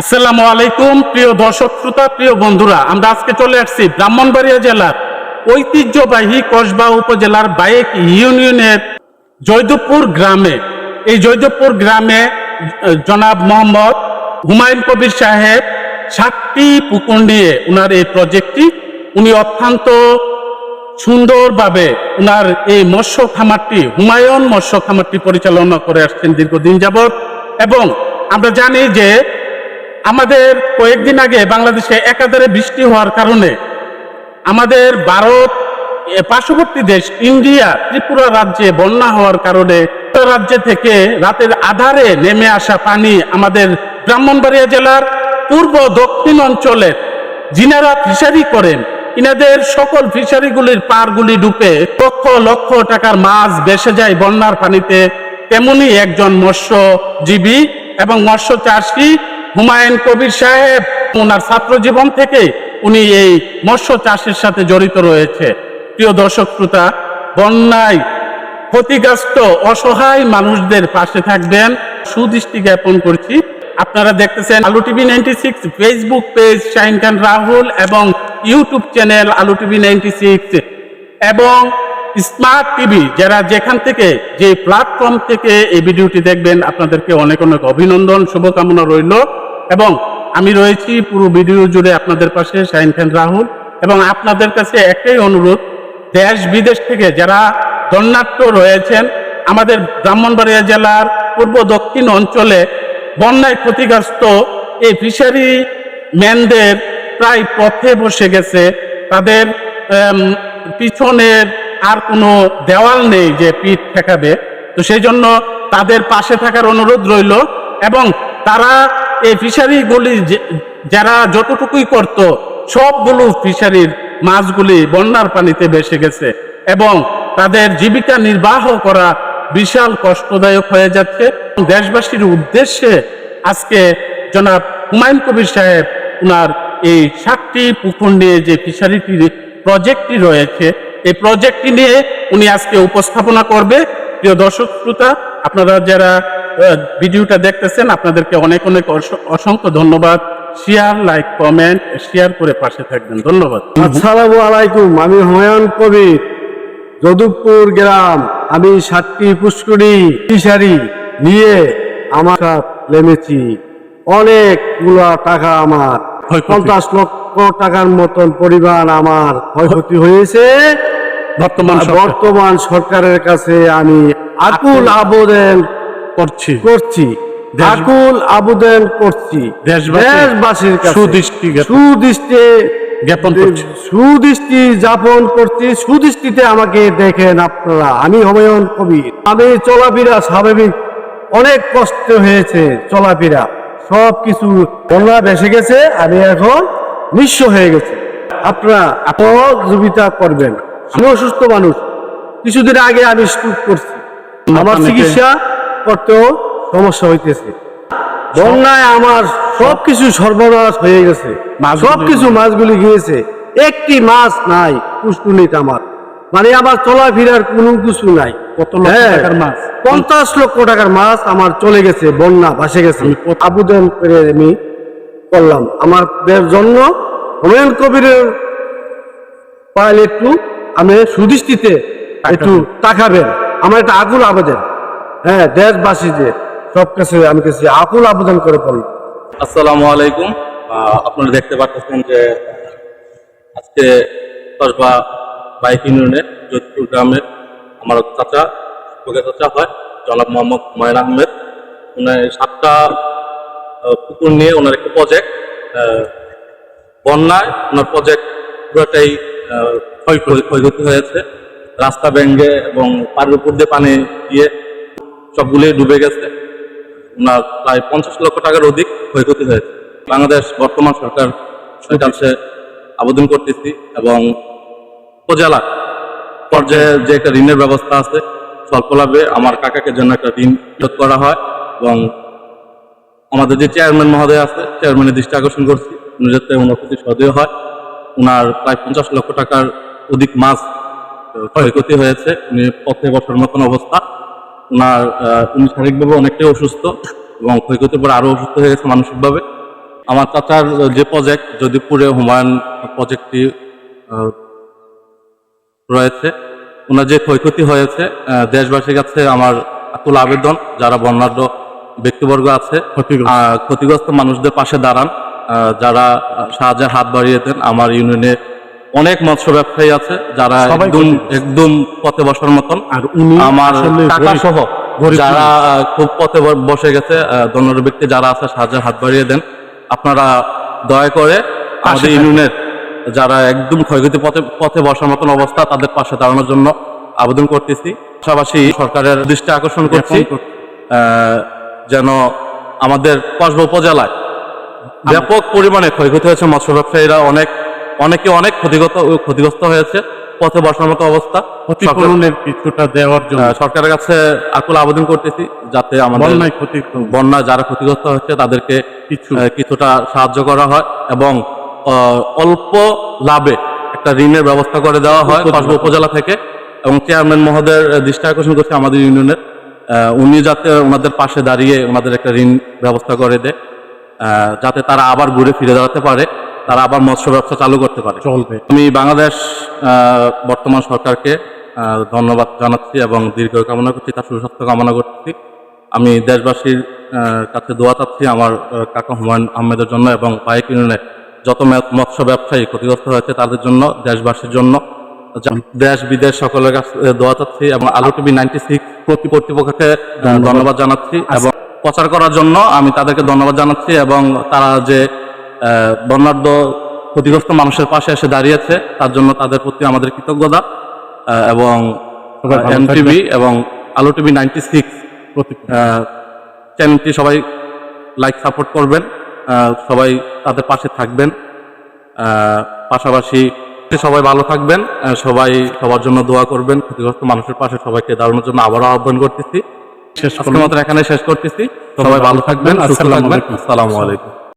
আসসালামু আলাইকুম, প্রিয় দর্শক শ্রোতা, প্রিয় বন্ধুরা। আমরা আজকে চলে আসছি ব্রাহ্মণবাড়িয়া জেলার ঐতিহ্যবাহী কসবা উপজেলার বাইক ইউনিয়নের জয়দেবপুর গ্রামে। এই জয়দেবপুর গ্রামে, জনাব মোহাম্মদ হুমায়ুন কবির সাহেব সাতটি পুকুর নিয়ে উনার এই প্রজেক্টটি উনি অত্যন্ত সুন্দরভাবে উনার এই মৎস্য খামারটি হুমায়ুন মৎস্য খামারটি পরিচালনা করে আসছেন দীর্ঘদিন যাবৎ। এবং আমরা জানি যে আমাদের কয়েকদিন আগে বাংলাদেশে একাধারে বৃষ্টি হওয়ার কারণে আমাদের ভারত পার্শ্ববর্তী দেশ ইন্ডিয়া, ত্রিপুরা রাজ্যে বন্যা হওয়ার কারণে রাজ্য থেকে রাতের আধারে নেমে আসা পানি আমাদের ব্রাহ্মণবাড়িয়া জেলার পূর্ব দক্ষিণ অঞ্চলের যিনারা ফিশারি করেন। ইনাদের সকল ফিশারিগুলির পারগুলি ডুবে লক্ষ লক্ষ টাকার মাছ বেসে যায় বন্যার পানিতে। তেমনি একজন মৎস্যজীবী এবং মৎস্য চাষী হুমায়ুন কবির সাহেব, ওনার ছাত্র জীবন থেকে উনি এই মৎস্য চাষের সাথে জড়িত রয়েছে। প্রিয় দর্শক শ্রোতা, বন্যায় ক্ষতিগ্রস্ত, অসহায় মানুষদের পাশে থাকবেন, সুদৃষ্টি জ্ঞাপন করছি। আপনারা দেখতেছেন Alu TV ninety six Facebook page Shahin Khan, Rahul এবং YouTube channel Alu TV ninety six এবং স্মার্ট টিভি যারা যেখান থেকে যে প্ল্যাটফর্ম থেকে এই ভিডিওটি দেখবেন, আপনাদেরকে অনেক অনেক অভিনন্দন, শুভকামনা রইল। এবং আমি রয়েছি পুরো ভিডিও জুড়ে আপনাদের পাশে শাহিন খান রাহুল। এবং আপনাদের কাছে একটাই অনুরোধ, দেশ বিদেশ থেকে যারা দণ্ডাট্য রয়েছেন, আমাদের ব্রাহ্মণবাড়িয়া জেলার পূর্ব দক্ষিণ অঞ্চলে বন্যায় ক্ষতিগ্রস্ত এই ফিশারি ম্যানদের প্রায় পথে বসে গেছে। তাদের পিছনের আর কোনো দেওয়াল নেই যে পিঠ ঠেকাবে। তো সেই জন্য তাদের পাশে থাকার অনুরোধ রইল এবং তারা এই ফিশারিগুলি যারা যতটুকুই করত, সবগুলো ফিশারির মাছগুলি বন্যার পানিতে ভেসে গেছে এবং তাদের জীবিকা নির্বাহ করা বিশাল কষ্টদায়ক হয়ে যাচ্ছে। দেশবাসীর উদ্দেশ্যে আজকে জনাব হুমায়ুন কবির সাহেব ওনার এই সাতটি পুকুর নিয়ে যে ফিশারিটির প্রজেক্টটি রয়েছে এই প্রজেক্টটি নিয়ে উনি আজকে উপস্থাপনা করবে। প্রিয় দর্শক শ্রোতা আপনারা যারা ভিডিওটা দেখতেছেন আপনাদেরকে অনেক অনেক অসংখ্য ধন্যবাদ। শেয়ার লাইক কমেন্ট শেয়ার করে পাশে থাকবেন। ধন্যবাদ। আসসালামু আলাইকুম আমি হুমায়ুন কবির যদুপুর গ্রাম। আমি সাতটি পুষ্করি ফিশারি নিয়ে আমার সাথ নেমেছি অনেকগুলো টাকা আমার। পঞ্চাশ লক্ষ টাকার মতন পরিমাণ আমার ক্ষয়ক্ষতি হয়েছে। বর্তমান বর্তমান সরকারের কাছে আমি আকুল আবেদন করছি। করছি। আকুল আবেদন করছি। দেশবাসীর সুদৃষ্টি সুদৃষ্টি জ্ঞাপন করছি। সুদৃষ্টি যাপন করছি। সুদৃষ্টিতে আমাকে দেখেন আপনারা। আমি হুমায়ুন কবির। আমি চলাফেরা স্বাভাবিক। অনেক কষ্ট হয়েছে চলাফেরা। সব কিছু বন্যা ভেসে গেছে। আমি এখন নিঃস্ব হয়ে গেছে। আপনারা সহযোগিতা করবেন। আমি অসুস্থ মানুষ। কিছুদিন আগে আমি স্ট্রোক করছি আমার চিকিৎসা করতেও সমস্যা হইতেছে। বন্যায় আমার সবকিছু সর্বনাশ হয়ে গেছে। সবকিছু মাছগুলি গিয়েছে। একটি মাছ নাই পুষ্কুনিতে আমার। মানে আমার চলাফেরার কোনো কিছু নাই। কত হ্যাঁ, টাকার মাছ? পঞ্চাশ লক্ষ টাকার মাছ আমার চলে গেছে বন্যা ভাসে গেছে। আবেদন করে আমি করলাম। আমাদের জন্য হুমায়ুন কবিরের পাইলে একটু আমি সুদৃষ্টিতে একটু তাকাবেন। আমার একটা আকুল আবেদন। হ্যাঁ দেশবাসী যে সব কাছে আমি কাছে আকুল আবেদন করে বললাম। আসসালামু আলাইকুম। আপনারা দেখতে পাচ্ছেন যে আজকে কসবা বাইক ইউনিয়নের যোধপুর গ্রামের আমার চাচা চাচা হয় জনাব মোহাম্মদ হুমায়ুন আহমেদ। উনি সাতটা পুকুর নিয়ে ওনার একটা প্রজেক্ট বন্যায় ওনার প্রজেক্ট পুরোটাই ক্ষয়- ক্ষয়ক্ষতি হয়েছে। রাস্তা ভেঙ্গে এবং পাড়ের উপর দিয়ে পানি গিয়ে সবগুলোই ডুবে গেছে। ওনার প্রায় পঞ্চাশ লক্ষ টাকার অধিক ক্ষয়ক্ষতি হয়েছে। বাংলাদেশ বর্তমান সরকার কাছে আবেদন করতেছি এবং উপজেলা পর্যায়ে যে একটা ঋণের ব্যবস্থা আছে স্বল্প লাভে আমার কাকাকে জন্য একটা ঋণ করা হয় এবং আমাদের যে চেয়ারম্যান মহোদয় আছে চেয়ারম্যানের দৃষ্টি আকর্ষণ করছি। উনি যাতে ওনার প্রতি সদয় হয়। ওনার প্রায় পঞ্চাশ লক্ষ টাকার অধিক মাছ ক্ষয়ক্ষতি হয়েছে। উনি পথে বসার মতন অবস্থা। ওনার উনি শারীরিকভাবে অনেকটাই অসুস্থ এবং ক্ষয়ক্ষতির পর আরও অসুস্থ হয়ে গেছে মানসিকভাবে। আমার চাচার যে প্রজেক্ট যদিপুরে হুমায়ুন প্রজেক্টটি রয়েছে। ওনার যে ক্ষয়ক্ষতি হয়েছে দেশবাসীর কাছে আমার আকুল আবেদন, যারা বর্ণাঢ্য ব্যক্তিবর্গ আছে। ক্ষতিগ্রস্ত। মানুষদের পাশে দাঁড়ান। যারা সাহায্যের হাত বাড়িয়ে দেন আমার ইউনিয়নে অনেক মৎস্য ব্যবসায়ী আছে যারা একদম একদম পথে বসার মতন। আর উনি আমার টাকা সহ যারা খুব পথে বসে গেছে দন্ড ব্যক্তি যারা আছে সাহায্যের হাত বাড়িয়ে দেন। আপনারা দয়া করে আমাদের ইউনিয়নের যারা একদম ক্ষয়ক্ষতি পথে পথে বসার মতন অবস্থা তাদের পাশে দাঁড়ানোর জন্য আবেদন করতেছি। পাশাপাশি সরকারের দৃষ্টি আকর্ষণ করছি। করছি। আহ, যেন আমাদের কসবা উপজেলায় ব্যাপক পরিমাণে ক্ষয়ক্ষতি হয়েছে মৎস্য ব্যবসায়ীরা অনেক অনেকে অনেক ক্ষতিগত ক্ষতিগ্রস্ত হয়েছে পথে বসার মতো অবস্থা। ক্ষতিপূরণের কিছুটা দেওয়ার জন্য। সরকারের কাছে আকুল আবেদন করতেছি যাতে আমাদের বন্যায় ক্ষতি বন্যা যারা ক্ষতিগ্রস্ত হচ্ছে তাদেরকে কিছু। কিছুটা সাহায্য করা হয় এবং অল্প লাভে একটা ঋণের ব্যবস্থা করে দেওয়া হয় কসবা উপজেলা থেকে এবং চেয়ারম্যান মহোদয়ের দৃষ্টি আকর্ষণ করছে আমাদের ইউনিয়নের উনি যাতে ওনাদের পাশে দাঁড়িয়ে ওনাদের একটা ঋণ ব্যবস্থা করে দেয় যাতে তারা আবার ঘুরে ফিরে দাঁড়াতে পারে তারা আবার মৎস্য ব্যবসা চালু করতে পারে। চলবে। আমি বাংলাদেশ বর্তমান সরকারকে ধন্যবাদ জানাচ্ছি এবং দীর্ঘ কামনা করছি তার সুস্বাস্থ্য কামনা করছি। আমি দেশবাসীর কাছে দোয়া চাচ্ছি আমার কাকা হুমায়ুন আহমেদের জন্য এবং বাইক ইউনিয়নে যত মৎস্য ব্যবসায়ী ক্ষতিগ্রস্ত হয়েছে তাদের জন্য দেশবাসীর জন্য। দেশ বিদেশ সকলের কাছে দোয়া চাচ্ছি এবং আলু টিভি নাইনটি সিক্স কর্তৃপক্ষকে ধন্যবাদ। জানাচ্ছি এবং প্রচার করার জন্য আমি তাদেরকে ধন্যবাদ জানাচ্ছি এবং তারা যে বর্ণাঢ্য ক্ষতিগ্রস্ত মানুষের পাশে এসে দাঁড়িয়েছে তার জন্য তাদের প্রতি আমাদের কৃতজ্ঞতা এবং এম টিভি এবং আলো টিভি নাইনটি সিক্স চ্যানেলটি সবাই লাইক সাপোর্ট করবেন সবাই তাদের পাশে থাকবেন পাশাপাশি সবাই ভালো থাকবেন সবাই সবার জন্য দোয়া করবেন ক্ষতিগ্রস্ত মানুষের পাশে সবাইকে দাঁড়ানোর জন্য আবারও আহ্বান করতেছি। শেষ মাত্র মতো এখানে শেষ করতেছি। সবাই ভালো থাকবেন সুস্থ আসসালামু আলাইকুম। আসসালামু আলাইকুম।